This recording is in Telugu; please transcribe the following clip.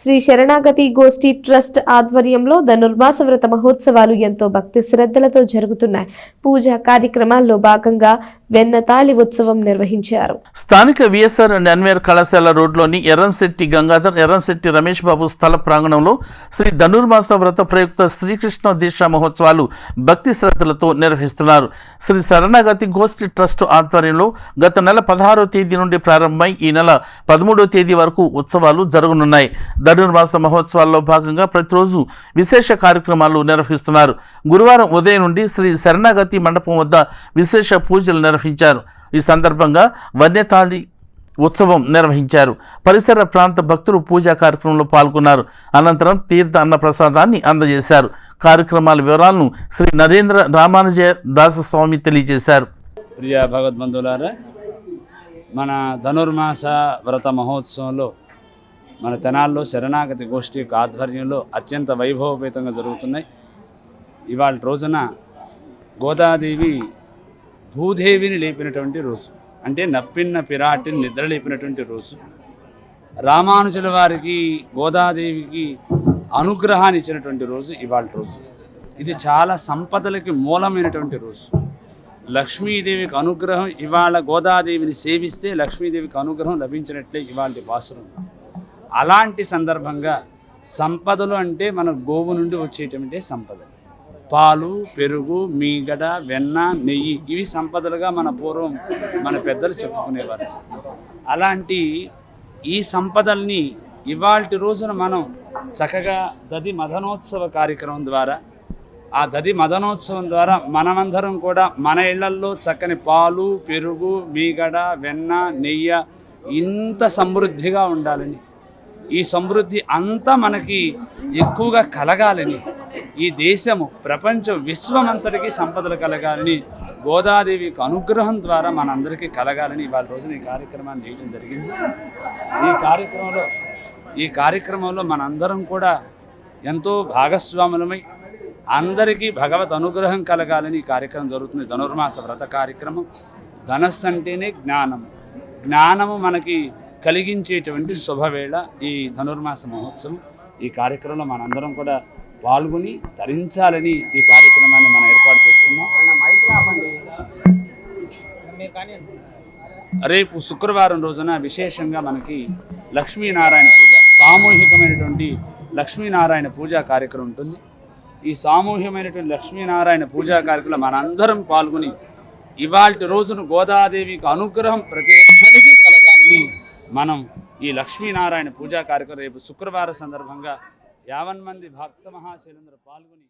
శ్రీ శరణాగతి గోష్ఠి ట్రస్ట్ ఆధ్వర్యంలో ధనుర్మాస వ్రత మహోత్సవాలు ఎంతో భక్తి శ్రద్ధలతో జరుగుతున్నాయి. పూజా కార్యక్రమాల్లో భాగంగా వెన్నతాళి ఉత్సవం నిర్వహించారు. స్థానిక విఎస్ఆర్ నన్వేర్ అన్వేర్ కళాశాల రోడ్లోని ఎర్రంశెట్టి గంగాధర్ ఎర్రంశెట్టి రమేష్ బాబు స్థల ప్రాంగణంలో శ్రీ ధనుర్మాస వ్రత ప్రయుక్త శ్రీకృష్ణ దీక్ష మహోత్సవాలు భక్తి శ్రద్ధలతో నిర్వహిస్తున్నారు. శ్రీ శరణాగతి గోష్ఠి ట్రస్ట్ ఆధ్వర్యంలో గత నెల పదహారో తేదీ నుండి ప్రారంభమై ఈ నెల పదమూడో తేదీ వరకు ఉత్సవాలు జరగనున్నాయి. ధనుర్మాస మహోత్సవాల్లో భాగంగా ప్రతిరోజు విశేష కార్యక్రమాలు నిర్వహిస్తున్నారు. గురువారం ఉదయం నుండి శ్రీ శరణాగతి మండపం వద్ద విశేష పూజలు నిర్వహించారు. ఈ సందర్భంగా వన్యతాళి ఉత్సవం నిర్వహించారు. పరిసర ప్రాంత భక్తులు పూజా కార్యక్రమంలో పాల్గొన్నారు. అనంతరం తీర్థ అన్న ప్రసాదాన్ని అందజేశారు. కార్యక్రమాల వివరాలను శ్రీ నరేంద్ర రామానుజ దాసస్వామి తెలియజేశారు. ప్రియ భగవద్బంధువులారా మన ధనుర్మాస వ్రత మహోత్సవంలో మన తెనాల్లో శరణాగతి గోష్ఠి యొక్క ఆధ్వర్యంలో అత్యంత వైభవపేతంగా జరుగుతున్నాయి. ఇవాళ రోజున గోదాదేవి భూదేవిని లేపినటువంటి రోజు. అంటే నప్పిన్న పిరాటిని నిద్ర లేపినటువంటి రోజు. రామానుజుల వారికి గోదాదేవికి అనుగ్రహాన్ని ఇచ్చినటువంటి రోజు ఇవాళ రోజు. ఇది చాలా సంపదలకి మూలమైనటువంటి రోజు. లక్ష్మీదేవికి అనుగ్రహం ఇవాళ గోదాదేవిని సేవిస్తే లక్ష్మీదేవికి అనుగ్రహం లభించినట్లే ఇవాళ వాసనం అలాంటి సందర్భంగా సంపదలు అంటే మన గోవు నుండి వచ్చేటువంటి సంపద పాలు పెరుగు మీగడ వెన్న నెయ్యి ఇవి సంపదలుగా మన పూర్వం మన పెద్దలు చెప్పుకునేవారు. అలాంటి ఈ సంపదల్ని ఇవాల్టి రోజున మనం చక్కగా దది మదనోత్సవ కార్యక్రమం ద్వారా ఆ దది మదనోత్సవం ద్వారా మనమందరం కూడా మన ఇళ్ళల్లో చక్కని పాలు పెరుగు మీగడ వెన్న నెయ్యి ఇంత సమృద్ధిగా ఉండాలని ఈ సమృద్ధి అంతా మనకి ఎక్కువగా కలగాలని ఈ దేశము ప్రపంచం విశ్వమంతటికి సంపదలు కలగాలని గోదాదేవి యొక్క అనుగ్రహం ద్వారా మనందరికీ కలగాలని ఇవాళ రోజున ఈ కార్యక్రమాన్ని చేయడం జరిగింది. ఈ కార్యక్రమంలో ఈ కార్యక్రమంలో మనందరం కూడా ఎంతో భాగస్వాములమై అందరికీ భగవత్ అనుగ్రహం కలగాలని ఈ కార్యక్రమం జరుగుతుంది. ధనుర్మాస వ్రత కార్యక్రమం. ధనస్సు అంటేనే జ్ఞానం జ్ఞానము మనకి కలిగించేటువంటి శుభవేళ ఈ ధనుర్మాస మహోత్సవం. ఈ కార్యక్రమంలో మనందరం కూడా పాల్గొని ధరించాలని ఈ కార్యక్రమాన్ని మనం ఏర్పాటు చేసుకున్నాం. రేపు శుక్రవారం రోజున విశేషంగా మనకి లక్ష్మీనారాయణ పూజ సామూహికమైనటువంటి లక్ష్మీనారాయణ పూజా కార్యక్రమం ఉంటుంది. ఈ సామూహికమైనటువంటి లక్ష్మీనారాయణ పూజా కార్యక్రమంలో మనందరం పాల్గొని ఇవాళ రోజున గోదాదేవికి అనుగ్రహం ప్రతి ఒక్కరికి కలగాలని మనం ఈ లక్ష్మీనారాయణ పూజా కార్యక్రమం రేపు శుక్రవారం సందర్భంగా యావన్ మంది భక్త మహాశైలందరూ పాల్గొని